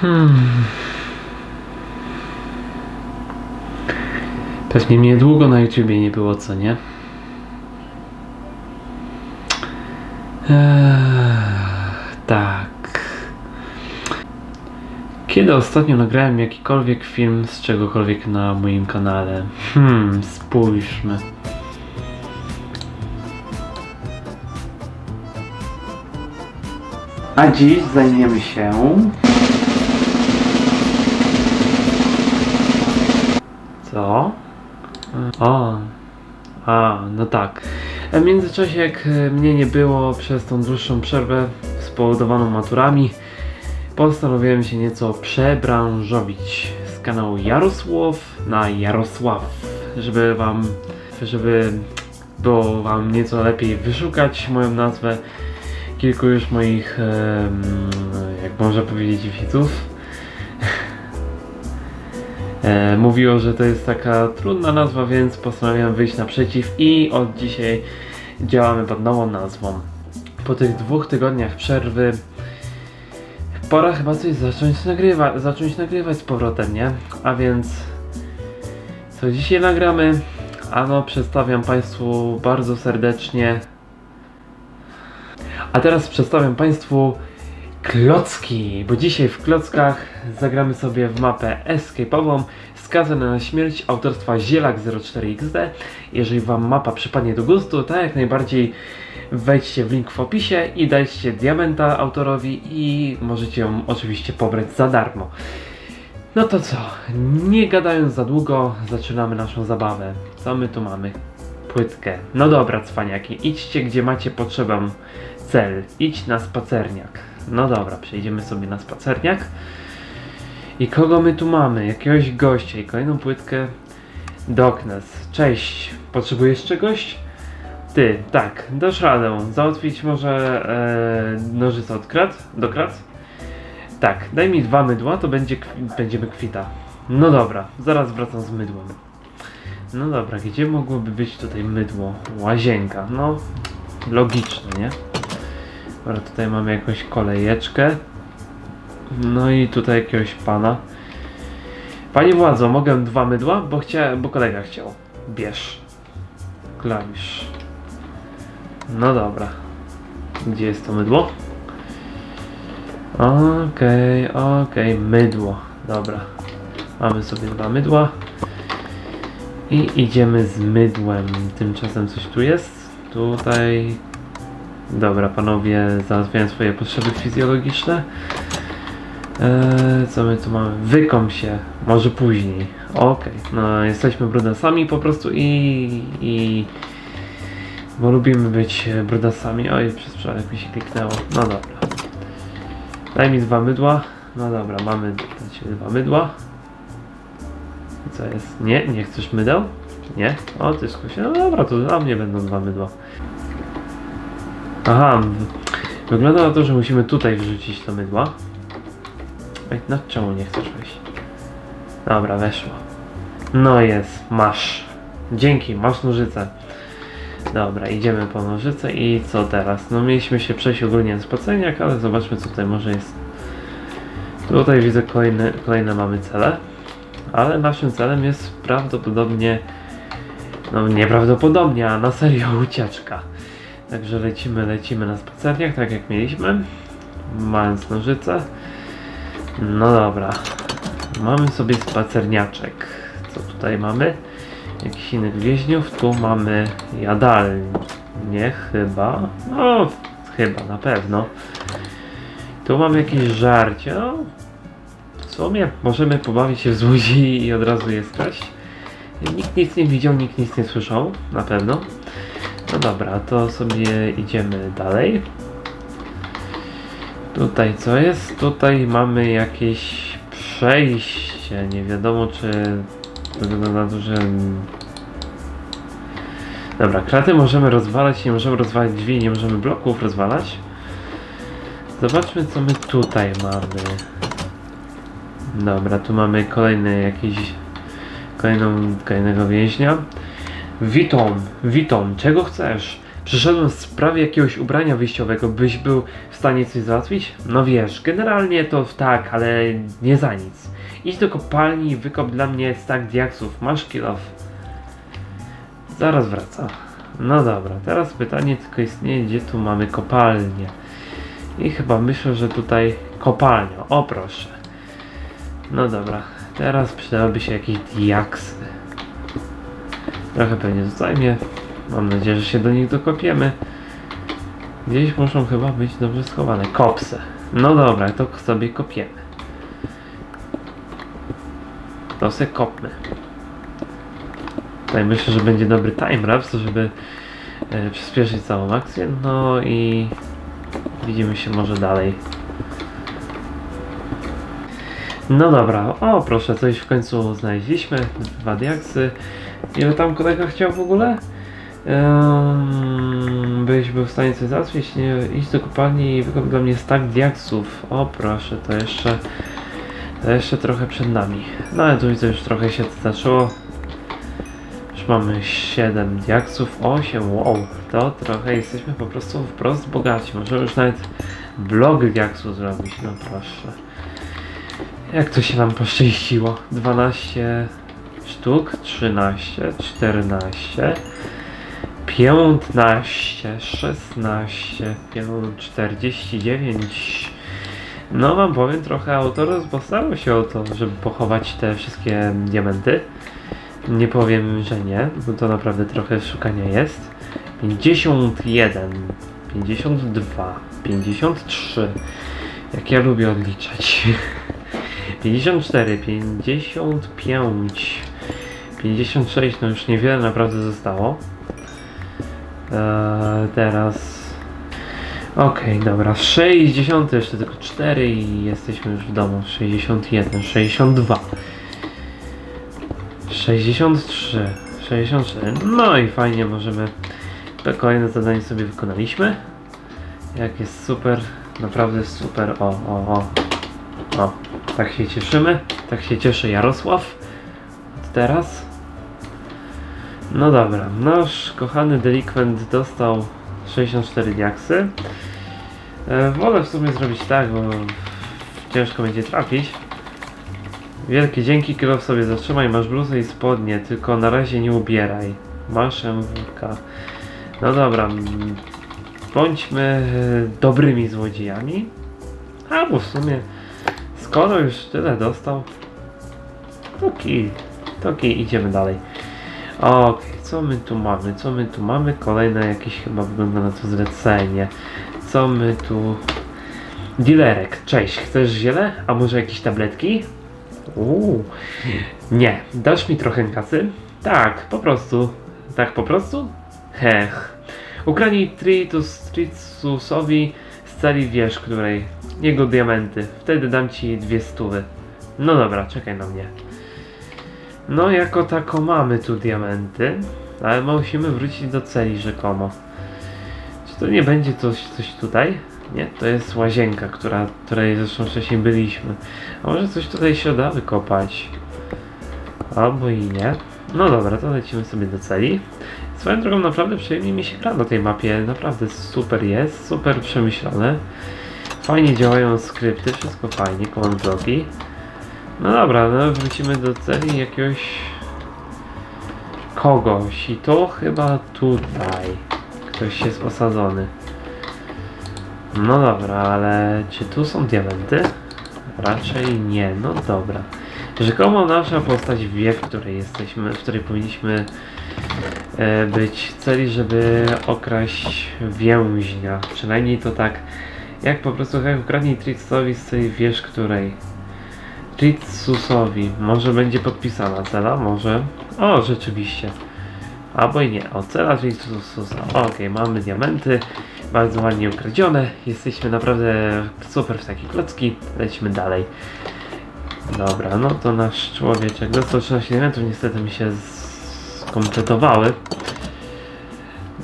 Hmm. Pewnie mnie długo na YouTubie nie było, co nie? Eee, tak. Kiedy ostatnio nagrałem jakikolwiek film z czegokolwiek na moim kanale? Hmm, spójrzmy. A dziś zajmiemy się no tak. W międzyczasie, jak e, mnie nie było przez tą dłuższą przerwę spowodowaną maturami, postanowiłem się nieco przebranżowić z kanału Jarosław na Jarosław, żeby wam, żeby było wam nieco lepiej wyszukać moją nazwę. Kilku już moich, jak można powiedzieć, widzów e, mówiło, że to jest taka trudna nazwa, więc postanowiłem wyjść naprzeciw i od dzisiaj działamy pod nową nazwą. Po tych dwóch tygodniach przerwy pora chyba coś zacząć nagrywać, zacząć nagrywać z powrotem, nie? A więc co dzisiaj nagramy? Ano przedstawiam Państwu bardzo serdecznie a teraz przedstawiam Państwu klocki, bo dzisiaj w klockach zagramy sobie w mapę escape'ową skazane na śmierć autorstwa Zielak04XD. Jeżeli Wam mapa przypadnie do gustu, to jak najbardziej wejdźcie w link w opisie i dajcie diamenta autorowi i możecie ją oczywiście pobrać za darmo. No to co, nie gadając za długo, zaczynamy naszą zabawę. Co my tu mamy? Płytkę. No dobra, cwaniaki, idźcie gdzie macie potrzebę cel. Idź na spacerniak. No dobra, przejdziemy sobie na spacerniak. I kogo my tu mamy? Jakiegoś gościa i kolejną płytkę. Doknes. Cześć. Potrzebujesz czegoś? Ty, tak, dasz radę. Załatwić może e, nożyce od krat? Do krat? Tak, daj mi dwa mydła, to będzie, będziemy kwita. No dobra, zaraz wracam z mydłem. No dobra, gdzie mogłoby być tutaj mydło? Łazienka, no logiczne, nie? Dobra, tutaj mamy jakąś kolejeczkę. No i tutaj jakiegoś pana. Panie władzo, mogę dwa mydła? Bo chciałem, bo kolega chciał. Bierz. Klawisz. No dobra. Gdzie jest to mydło? Okej, okej, mydło. Dobra. Mamy sobie dwa mydła. I idziemy z mydłem. Tymczasem coś tu jest. Tutaj Dobra, panowie załatwiają swoje potrzeby fizjologiczne. Eee, co my tu mamy? Wykąp się, może później. Okej, no jesteśmy brudasami po prostu i, i... Bo lubimy być brudasami. Oj, przez przypadek mi się kliknęło. No dobra. Daj mi dwa mydła. No dobra, mamy dwa mydła. Co jest? Nie, nie chcesz mydeł? Nie? O, ty się. No dobra, to dla mnie będą dwa mydła. Aha, wygląda na to, że musimy tutaj wrzucić to mydła. Ej, no czemu nie chcesz wejść? Dobra, weszło. No jest, masz. Dzięki, masz nożyce. Dobra, idziemy po nożyce i co teraz? No mieliśmy się przejść ogólnie na spacerniak, ale zobaczmy co tutaj może jest. Tutaj widzę kolejne, kolejne mamy cele. Ale naszym celem jest prawdopodobnie, no nieprawdopodobnie, a na serio ucieczka. Także lecimy, lecimy na spacerniak, tak jak mieliśmy. Mając nożyce. No dobra. Mamy sobie spacerniaczek. Co tutaj mamy? Jakichś innych więźniów. Tu mamy jadalnię chyba. No, chyba, na pewno. Tu mamy jakieś żarcie. No, w sumie możemy pobawić się w złodziei i od razu je skraść. Nikt nic nie widział, nikt nic nie słyszał. Na pewno. No dobra, to sobie idziemy dalej. Tutaj co jest? Tutaj mamy jakieś przejście. Nie wiadomo czy wygląda na to, że... Dobra, kraty możemy rozwalać, nie możemy rozwalać drzwi, nie możemy bloków rozwalać. Zobaczmy co my tutaj mamy. Dobra, tu mamy kolejny jakiś... Kolejną, kolejnego więźnia. Witam, witam, czego chcesz? Przyszedłem w sprawie jakiegoś ubrania wyjściowego, byś był w stanie coś załatwić? No wiesz, generalnie to tak, ale nie za nic. Idź do kopalni i wykop dla mnie stack diaksów. Masz kill off. Zaraz wraca. No dobra, teraz pytanie tylko istnieje, gdzie tu mamy kopalnię. I chyba myślę, że tutaj kopalnia. O proszę. No dobra, teraz przydałyby się jakieś diaksy. Trochę pewnie to zajmie. Mam nadzieję, że się do nich dokopiemy. Gdzieś muszą chyba być dobrze schowane. Kopse. No dobra, to sobie kopiemy. To se kopmy. Tutaj myślę, że będzie dobry timelapse, żeby e, przyspieszyć całą akcję. No i widzimy się może dalej. No dobra, o proszę, coś w końcu znaleźliśmy. Dwa diaksy. Ile tam kolega chciał w ogóle? Był w stanie coś załatwić, nie, iść do kopalni i wykop dla mnie stack diaksów. O proszę, to jeszcze, to jeszcze trochę przed nami. No ale tu widzę już trochę się zaczęło. Już mamy 7 diaksów, 8, wow, to trochę jesteśmy po prostu wprost bogaci. Możemy już nawet blok diaksu zrobić, no proszę. Jak to się nam poszczęściło? 12 sztuk, 13, 14, 15, 16, 49. No wam powiem, trochę autor postarał się o to, żeby pochować te wszystkie diamenty. Nie powiem, że nie, bo to naprawdę trochę szukania jest. 51, 52, 53. Jak ja lubię odliczać. 54, 55, 56, no już niewiele naprawdę zostało. Eee, teraz. Okej, dobra. 60, jeszcze tylko 4 i jesteśmy już w domu. 61, 62, 63, 64. No i fajnie, możemy. Kolejne zadanie sobie wykonaliśmy. Jak jest super, naprawdę super. O, o, o. O, tak się cieszymy. Tak się cieszy Jarosław. Od teraz. No dobra, nasz kochany delikwent dostał 64 diaksy. E, wolę w sumie zrobić tak, bo ciężko będzie trafić. Wielkie dzięki, Kilof sobie zatrzymaj, masz bluzę i spodnie, tylko na razie nie ubieraj. Masz MWK. No dobra, bądźmy e, dobrymi złodziejami. Albo w sumie, skoro już tyle dostał, to kij, to kij, idziemy dalej. Okej, co my tu mamy? Co my tu mamy? Kolejne jakieś chyba wygląda na to zlecenie. Co my tu... Dilerek, cześć, chcesz ziele? A może jakieś tabletki? Uuu, nie. Dasz mi trochę kasy? Tak, po prostu. Tak po prostu? Hech. Ukradnij Tritus Tritusowi z celi wież, której jego diamenty. Wtedy dam ci dwie stówy. No dobra, czekaj na mnie. No, jako tako mamy tu diamenty, ale musimy wrócić do celi rzekomo. Czy to nie będzie coś, coś tutaj? Nie, to jest łazienka, która, której zresztą wcześniej byliśmy. A może coś tutaj się da wykopać? Albo i nie. No dobra, to lecimy sobie do celi. Swoją drogą naprawdę przyjemnie mi się gra na tej mapie. Naprawdę super jest, super przemyślane. Fajnie działają skrypty, wszystko fajnie, command. No dobra, no wrócimy do celi jakiegoś kogoś i to chyba tutaj ktoś jest osadzony. No dobra, ale czy tu są diamenty? Raczej nie, no dobra. Rzekomo nasza postać wie, w której jesteśmy, w której powinniśmy e, być celi, żeby okraść więźnia. Przynajmniej to tak, jak po prostu jak ukradnij Trixowi z tej wież, której. Tritsusowi. Może będzie podpisana cela? Może. O, rzeczywiście. Albo i nie. O, cela Tritsusa. Okej, mamy diamenty. Bardzo ładnie ukradzione. Jesteśmy naprawdę super w takie klocki. Lecimy dalej. Dobra, no to nasz człowieczek dostał 13 diamentów. Niestety mi się skompletowały.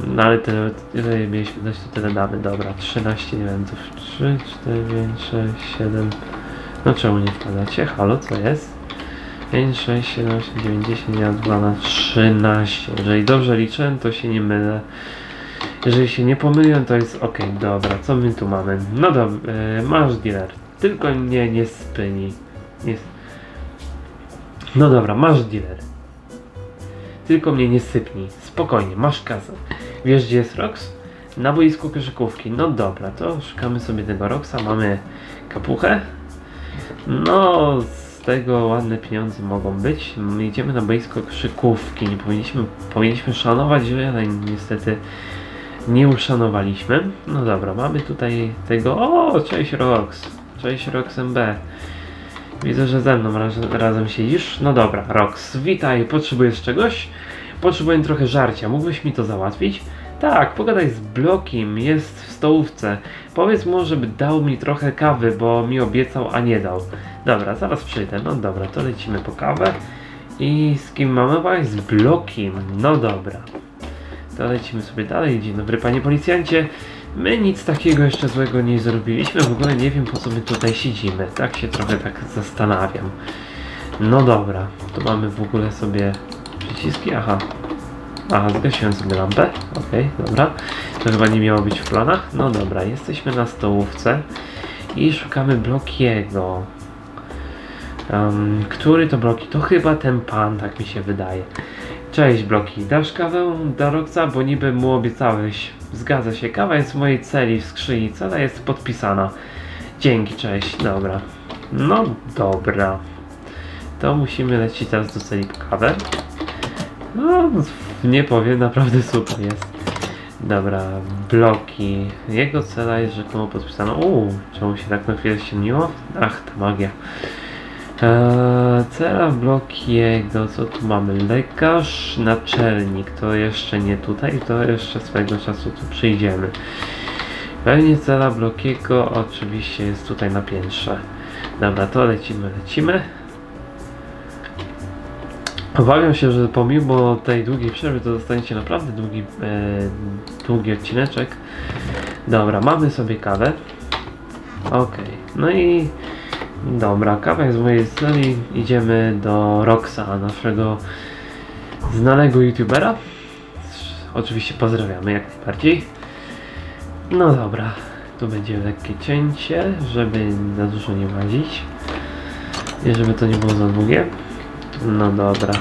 No ale tyle, tyle mieliśmy dać, to tyle damy. Dobra, 13 diamentów. 3, 4, 5, 6, 7. No czemu nie wpadacie? Halo, co jest? 5, 6, 7, 8, 9, 10, ja 12, 13. Jeżeli dobrze liczę, to się nie mylę. Jeżeli się nie pomyliłem, to jest ok, dobra, co my tu mamy? No dobra, e, masz dealer. Tylko nie, nie spyni. Nie... No dobra, masz dealer. Tylko mnie nie sypnij. Spokojnie, masz kasę. Wiesz gdzie jest Rox? Na boisku koszykówki. No dobra, to szukamy sobie tego Roxa. Mamy kapuchę. No, z tego ładne pieniądze mogą być. My Idziemy na boisko koszykówki. Nie powinniśmy, powinniśmy szanować, ale niestety nie uszanowaliśmy. No dobra, mamy tutaj tego. O, cześć Rox. Cześć Rox MB. Widzę, że ze mną raz, razem siedzisz. No dobra, Rox, witaj. Potrzebujesz czegoś? Potrzebuję trochę żarcia. Mógłbyś mi to załatwić? Tak, pogadaj z Blokim, jest w stołówce. Powiedz mu, żeby dał mi trochę kawy, bo mi obiecał, a nie dał. Dobra, zaraz przyjdę. No dobra, to lecimy po kawę. I z kim mamy właśnie? Z Blokim. No dobra. To lecimy sobie dalej. Dzień dobry, panie policjancie. My nic takiego jeszcze złego nie zrobiliśmy. W ogóle nie wiem, po co my tutaj siedzimy. Tak się trochę tak zastanawiam. No dobra, tu mamy w ogóle sobie przyciski. Aha. Aha, zgasiłem sobie lampę. Okej, dobra. To chyba nie miało być w planach. No dobra, jesteśmy na stołówce i szukamy Blokiego. Um, który to Bloki? To chyba ten pan, tak mi się wydaje. Cześć Bloki, dasz kawę do bo niby mu obiecałeś. Zgadza się, kawa jest w mojej celi w skrzyni, cela jest podpisana. Dzięki, cześć, dobra. No dobra. To musimy lecieć teraz do celi po kawę. No, nie powiem, naprawdę super jest. Dobra, bloki. Jego cela jest rzekomo podpisana. Uuu, czemu się tak na chwilę ściemniło? Ach, ta magia. Eee, cela blokiego, co tu mamy? Lekarz, naczelnik, to jeszcze nie tutaj, to jeszcze swego czasu tu przyjdziemy. Pewnie cela blokiego oczywiście jest tutaj na piętrze. Dobra, to lecimy, lecimy. Obawiam się, że pomimo tej długiej przerwy to dostaniecie naprawdę długi, e, długi odcineczek. Dobra, mamy sobie kawę. Okej, no i dobra, kawa jest w mojej celi. Idziemy do Roxa, naszego znanego youtubera. Oczywiście pozdrawiamy jak najbardziej. No dobra, tu będzie lekkie cięcie, żeby za dużo nie łazić. I żeby to nie było za długie. No dobra.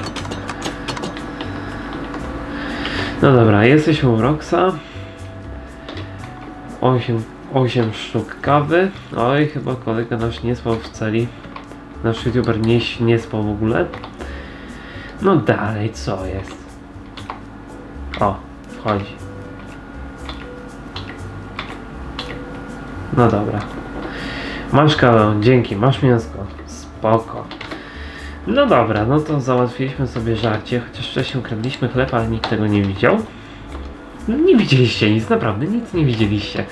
No dobra, jesteśmy u Roxa. 8, 8 sztuk kawy. Oj, chyba kolega nasz nie spał w celi. Nasz youtuber nie, nie spał w ogóle. No dalej, co jest? O, wchodzi. No dobra. Masz kawę, dzięki, masz mięsko. Spoko. No dobra, no to załatwiliśmy sobie żarcie, chociaż wcześniej ukradliśmy chleb, ale nikt tego nie widział. No nie widzieliście nic, naprawdę, nic nie widzieliście.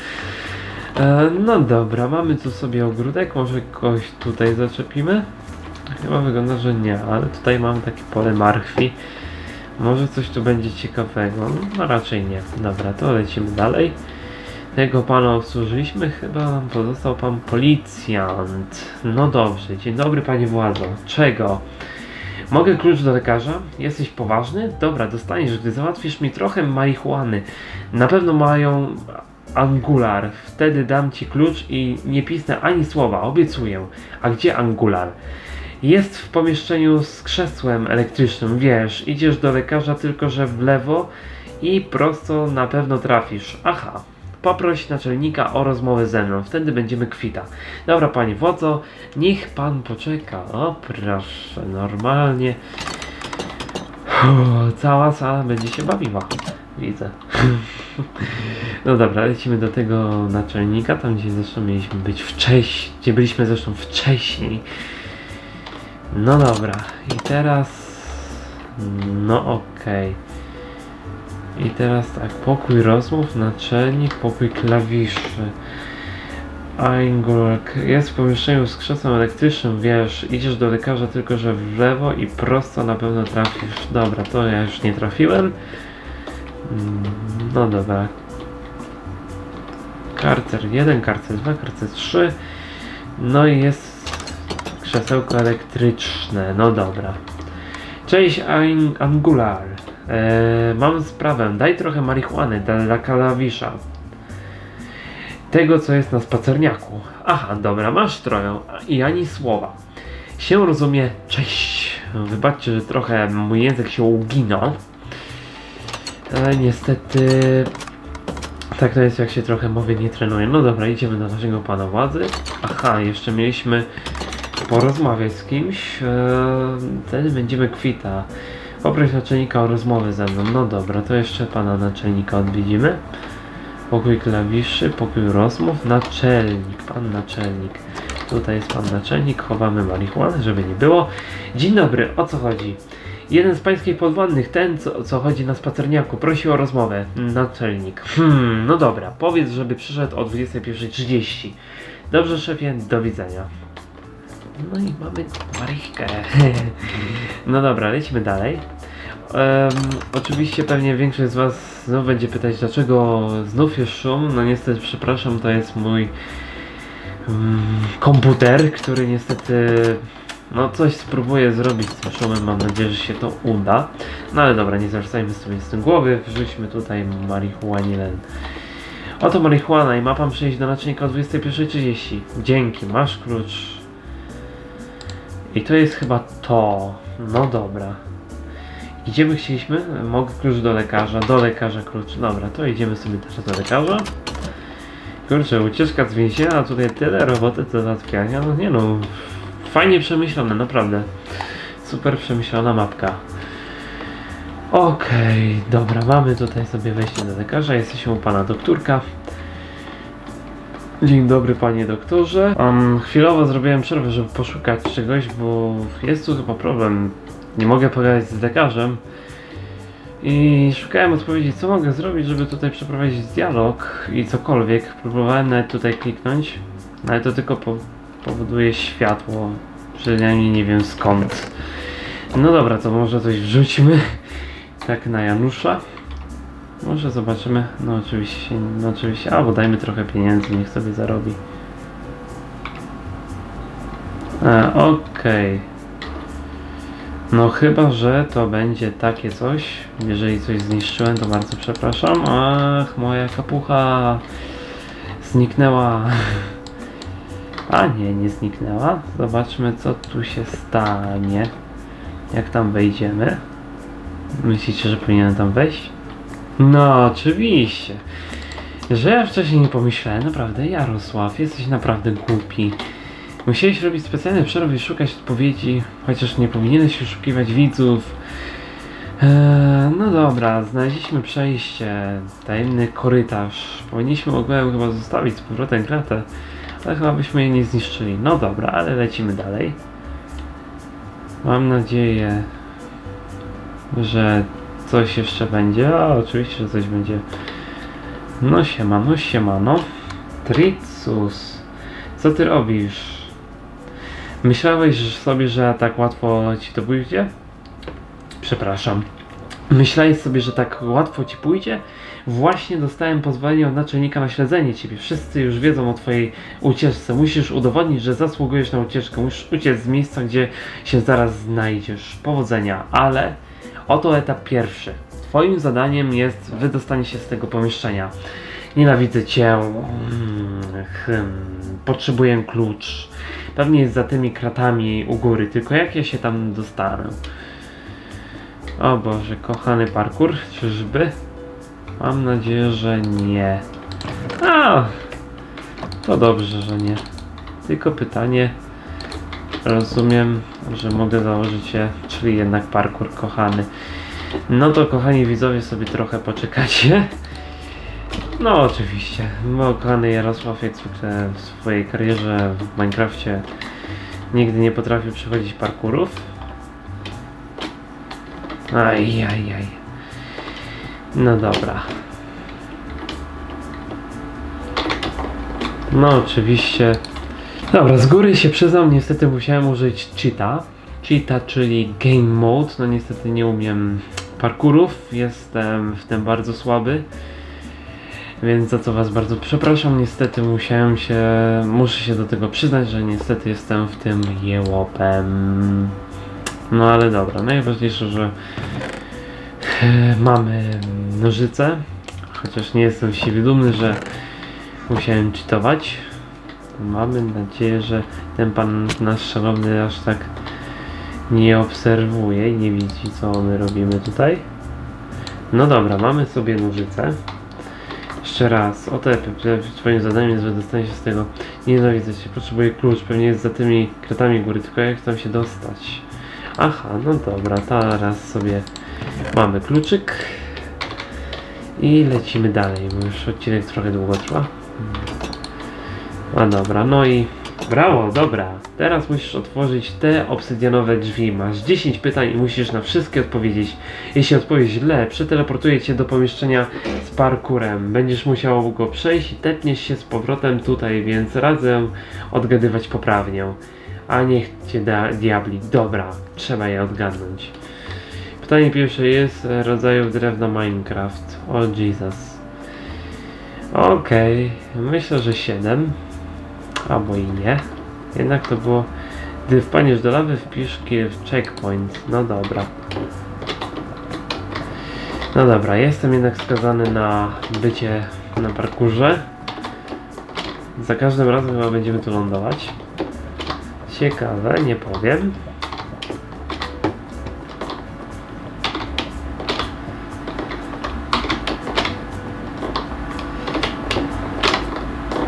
E, no dobra, mamy tu sobie ogródek, może kogoś tutaj zaczepimy? Chyba wygląda, że nie, ale tutaj mamy takie pole marchwi. Może coś tu będzie ciekawego, no raczej nie. Dobra, to lecimy dalej. Tego pana obsłużyliśmy, chyba pozostał pan policjant. No dobrze, dzień dobry panie władzo. Czego? Mogę klucz do lekarza? Jesteś poważny? Dobra, dostaniesz, gdy załatwisz mi trochę marihuany. Na pewno mają angular. Wtedy dam ci klucz i nie pisnę ani słowa, obiecuję. A gdzie angular? Jest w pomieszczeniu z krzesłem elektrycznym, wiesz, idziesz do lekarza tylko że w lewo i prosto na pewno trafisz. Aha, poproś naczelnika o rozmowę ze mną, wtedy będziemy kwita. Dobra, panie wodzo, niech pan poczeka. O, proszę, normalnie. Cała sala będzie się bawiła. Widzę. No dobra, lecimy do tego naczelnika, tam gdzie zresztą mieliśmy być wcześniej, gdzie byliśmy zresztą wcześniej. No dobra, i teraz... No okej. I teraz tak, pokój rozmów, naczelnik, pokój klawiszy. Angulak jest w pomieszczeniu z krzesłem elektrycznym, wiesz, idziesz do lekarza tylko, że w lewo i prosto na pewno trafisz. Dobra, to ja już nie trafiłem. Mm, No dobra. Karcer 1, karcer 2, karcer 3. No i jest krzesełko elektryczne. No dobra. Cześć Ang- Angular. E, mam sprawę, daj trochę marihuany dla klawisza. Tego, co jest na spacerniaku. Aha, dobra, masz trochę i ani słowa. Się rozumie, cześć. Wybaczcie, że trochę mój język się ugina. Ale niestety tak to jest jak się trochę mowy nie trenuje. No dobra, idziemy do naszego pana władzy. Aha, jeszcze mieliśmy porozmawiać z kimś. Eee, wtedy będziemy kwita. Poproś naczelnika o rozmowę ze mną. No dobra, to jeszcze pana naczelnika odwiedzimy. Pokój klawiszy, pokój rozmów, naczelnik, pan naczelnik. Tutaj jest pan naczelnik, chowamy marihuanę, żeby nie było. Dzień dobry, o co chodzi? Jeden z pańskich podwładnych, ten co, co chodzi na spacerniaku, prosi o rozmowę. Naczelnik. Hmm, no dobra, powiedz, żeby przyszedł o 21.30. Dobrze, szefie, do widzenia. No i mamy Marychkę. No dobra, lecimy dalej. Em, oczywiście pewnie większość z Was będzie pytać, dlaczego znów jest szum. No niestety, przepraszam, to jest mój mm, komputer, który niestety no coś spróbuję zrobić z tym szumem. Mam nadzieję, że się to uda. No ale dobra, nie zwracajmy sobie z tym głowy. Wrzućmy tutaj marihuanilen. Oto marihuana i ma pan przyjść do naczelnika o 21.30. Dzięki, masz klucz. I to jest chyba to. No dobra. Gdzie my chcieliśmy? Mogę klucz do lekarza, do lekarza klucz. Dobra, to idziemy sobie też do lekarza. Kurczę, ucieczka z więzienia, tutaj tyle roboty do załatwiania. No nie no, fajnie przemyślane, naprawdę. Super przemyślana mapka. Okej, dobra, mamy tutaj sobie wejście do lekarza. Jesteśmy u pana doktorka. Dzień dobry panie doktorze. Um, chwilowo zrobiłem przerwę, żeby poszukać czegoś, bo jest tu chyba problem. Nie mogę pogadać z lekarzem. I szukałem odpowiedzi, co mogę zrobić, żeby tutaj przeprowadzić dialog i cokolwiek. Próbowałem nawet tutaj kliknąć, no ale to tylko po powoduje światło. Przynajmniej nie wiem skąd. No dobra, to może coś wrzućmy. Tak na Janusza. Może zobaczymy. No oczywiście, no oczywiście. Albo dajmy trochę pieniędzy, niech sobie zarobi. E, Okej. No chyba, że to będzie takie coś. Jeżeli coś zniszczyłem, to bardzo przepraszam. Ach, moja kapucha zniknęła. A nie, nie zniknęła. Zobaczmy, co tu się stanie. Jak tam wejdziemy. Myślicie, że powinienem tam wejść? No, oczywiście. Że ja wcześniej nie pomyślałem, naprawdę, Jarosław, jesteś naprawdę głupi. Musiałeś robić specjalne przerwy i szukać odpowiedzi, chociaż nie powinieneś oszukiwać widzów. Eee, no dobra, znaleźliśmy przejście, tajemny korytarz. Powinniśmy ogółem chyba zostawić z powrotem kratę, ale chyba byśmy jej nie zniszczyli. No dobra, ale lecimy dalej. Mam nadzieję, że coś jeszcze będzie. A oczywiście, że coś będzie. No siemano, siemano. Tricus, co ty robisz? Myślałeś sobie, że tak łatwo ci to pójdzie? Przepraszam. Myślałeś sobie, że tak łatwo ci pójdzie? Właśnie dostałem pozwolenie od naczelnika na śledzenie ciebie. Wszyscy już wiedzą o twojej ucieczce. Musisz udowodnić, że zasługujesz na ucieczkę. Musisz uciec z miejsca, gdzie się zaraz znajdziesz. Powodzenia, ale oto etap pierwszy. Twoim zadaniem jest wydostanie się z tego pomieszczenia. Nienawidzę cię. Mm, Hmm. Potrzebuję klucz. Pewnie jest za tymi kratami u góry, tylko jak ja się tam dostanę? O Boże, kochany parkour, czyżby? Mam nadzieję, że nie. A, to dobrze, że nie. Tylko pytanie. Rozumiem, że mogę założyć się, czyli jednak parkour, kochany. No to kochani widzowie sobie trochę poczekacie. No oczywiście, bo kochany Jarosław jak zwykle w swojej karierze w Minecrafcie nigdy nie potrafił przechodzić parkurów. Aj, aj, aj. No dobra. No oczywiście. Dobra, z góry się przyznam, niestety musiałem użyć cheata. Cheata, czyli game mode. No niestety nie umiem parkurów, jestem w tym bardzo słaby. Więc za co was bardzo przepraszam, niestety musiałem się, muszę się do tego przyznać, że niestety jestem w tym jełopem. No ale dobra, najważniejsze, że E, Mamy nożyce, chociaż nie jestem z siebie dumny, że musiałem czytować. Mamy nadzieję, że ten pan nasz szanowny aż tak nie obserwuje i nie widzi co my robimy tutaj. No dobra, mamy sobie nożyce. Jeszcze raz, o te twoim zadaniem jest wydostanie się z tego. Nienawidzę się, potrzebuję klucz, pewnie jest za tymi kratami góry, tylko jak tam się dostać? Aha, no dobra, teraz sobie mamy kluczyk i lecimy dalej, bo już odcinek trochę długo trwa. A dobra, no i brawo, dobra. Teraz musisz otworzyć te obsydianowe drzwi. Masz 10 pytań i musisz na wszystkie odpowiedzieć. Jeśli odpowiesz źle, przeteleportuję cię do pomieszczenia z parkurem. Będziesz musiał go przejść i tepniesz się z powrotem tutaj, więc radzę odgadywać poprawnie. A niech cię da diabli. Dobra, trzeba je odgadnąć. Pytanie pierwsze jest rodzaju drewna Minecraft. O Jesus. Okej, myślę, że 7. Albo i nie. Jednak to było. Gdy wpaniesz do lawy, wpisz w checkpoint. No dobra. No dobra, jestem jednak skazany na bycie na parkurze. Za każdym razem chyba będziemy tu lądować. Ciekawe, nie powiem.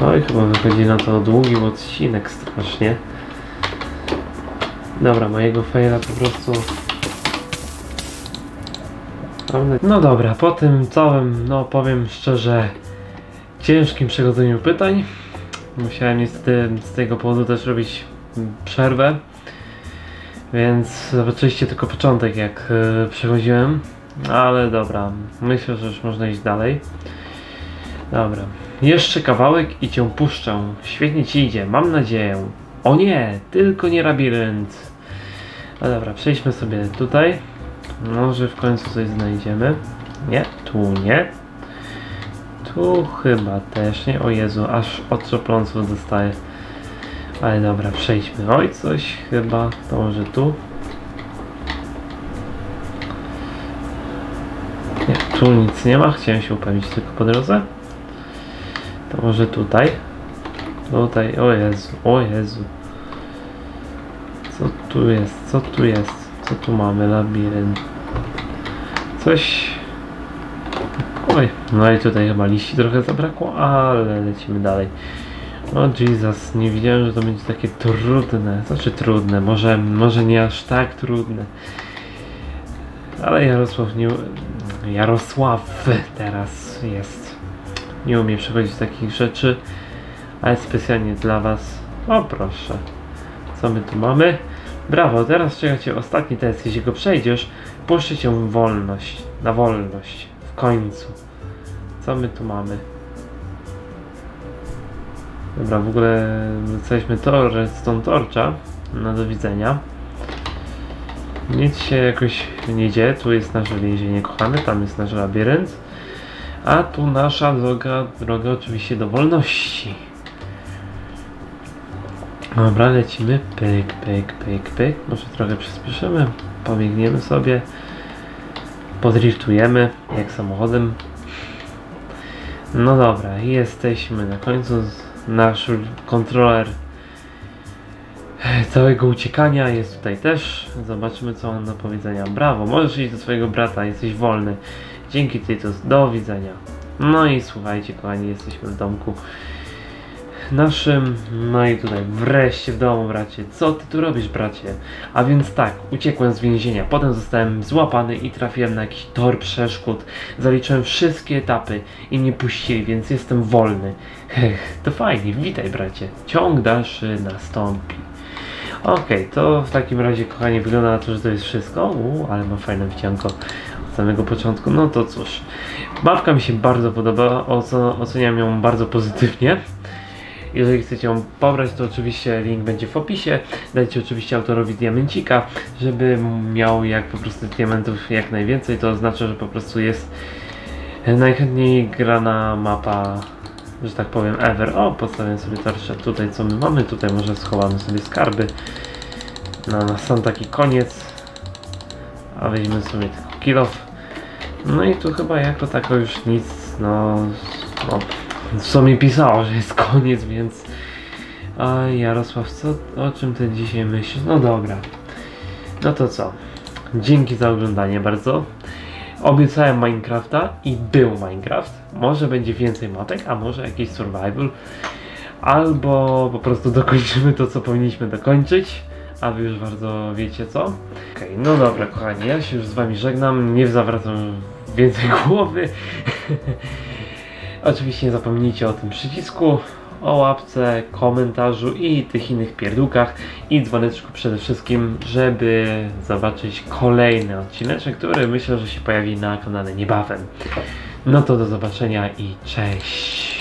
Oj, chyba wychodzi na to długi odcinek strasznie. Dobra, mojego faila po prostu... No dobra, po tym całym, no powiem szczerze, ciężkim przechodzeniu pytań, musiałem niestety z tego powodu też robić przerwę. Więc zobaczyliście tylko początek jak e, przechodziłem, ale dobra, myślę, że już można iść dalej. Dobra. Jeszcze kawałek i cię puszczę. Świetnie ci idzie, mam nadzieję. O nie, tylko nie labirynt. No dobra, przejdźmy sobie tutaj. Może w końcu coś znajdziemy. Nie, tu nie. Tu chyba też nie. O Jezu, aż oczopląców dostaję. Ale dobra, przejdźmy. Oj, coś chyba. To może tu. Nie, tu nic nie ma. Chciałem się upewnić tylko po drodze. To może tutaj. Tutaj, o Jezu, o Jezu. Co tu jest? Co tu jest? Co tu mamy? Labirynt. Coś. Oj, no i tutaj chyba liści trochę zabrakło, ale lecimy dalej. O Jesus, nie wiedziałem, że to będzie takie trudne. Znaczy trudne, może, może nie aż tak trudne. Ale Jarosław nie... Jarosław teraz jest. Nie umie przechodzić takich rzeczy. Ale specjalnie dla Was. O proszę. Co my tu mamy? Brawo, teraz czeka Cię ostatni test. Jeśli go przejdziesz, puszczę Cię wolność. Na wolność. W końcu. Co my tu mamy? Dobra, w ogóle jesteśmy tor, stąd torcza. No do widzenia. Nic się jakoś nie dzieje. Tu jest nasze więzienie kochane, tam jest nasz labirynt. A tu nasza droga, droga oczywiście do wolności. Dobra, lecimy. Pyk, pyk, pyk, pyk. Może trochę przyspieszymy. Pobiegniemy sobie. Podriftujemy jak samochodem. No dobra, jesteśmy na końcu. Nasz kontroler całego uciekania jest tutaj też. Zobaczymy co on do powiedzenia. Brawo, możesz iść do swojego brata, jesteś wolny. Dzięki Tytus, do widzenia. No i słuchajcie kochani, jesteśmy w domku naszym. No i tutaj wreszcie w domu bracie. Co ty tu robisz bracie? A więc tak, uciekłem z więzienia, potem zostałem złapany i trafiłem na jakiś tor przeszkód. Zaliczyłem wszystkie etapy i mnie puścili, więc jestem wolny. Hech, to fajnie, witaj bracie. Ciąg dalszy nastąpi. Okej, to w takim razie, kochani, wygląda na to, że to jest wszystko. Uuu, ale mam fajne wcianko samego początku. No to cóż, mapka mi się bardzo podoba, oceniam ją bardzo pozytywnie. Jeżeli chcecie ją pobrać, to oczywiście link będzie w opisie. Dajcie oczywiście autorowi diamencika, żeby miał jak po prostu diamentów jak najwięcej. To oznacza, że po prostu jest najchętniej grana mapa, że tak powiem, ever. O, postawię sobie tarczę tutaj, co my mamy. Tutaj może schowamy sobie skarby. No, na sam taki koniec. A weźmy sobie tylko kill off. No i tu chyba jako tako już nic, no, no mi pisało, że jest koniec, więc... A Jarosław, co, o czym ty dzisiaj myślisz? No dobra. No to co? Dzięki za oglądanie bardzo. Obiecałem Minecrafta i był Minecraft. Może będzie więcej mapek, a może jakiś survival. Albo po prostu dokończymy to, co powinniśmy dokończyć. A wy już bardzo wiecie co. Okej, no dobra kochani, ja się już z wami żegnam. Nie zawracam więcej głowy. Oczywiście nie zapomnijcie o tym przycisku, o łapce, komentarzu i tych innych pierdółkach i dzwoneczku przede wszystkim, żeby zobaczyć kolejny odcineczek, który myślę, że się pojawi na kanale niebawem. No to do zobaczenia i cześć!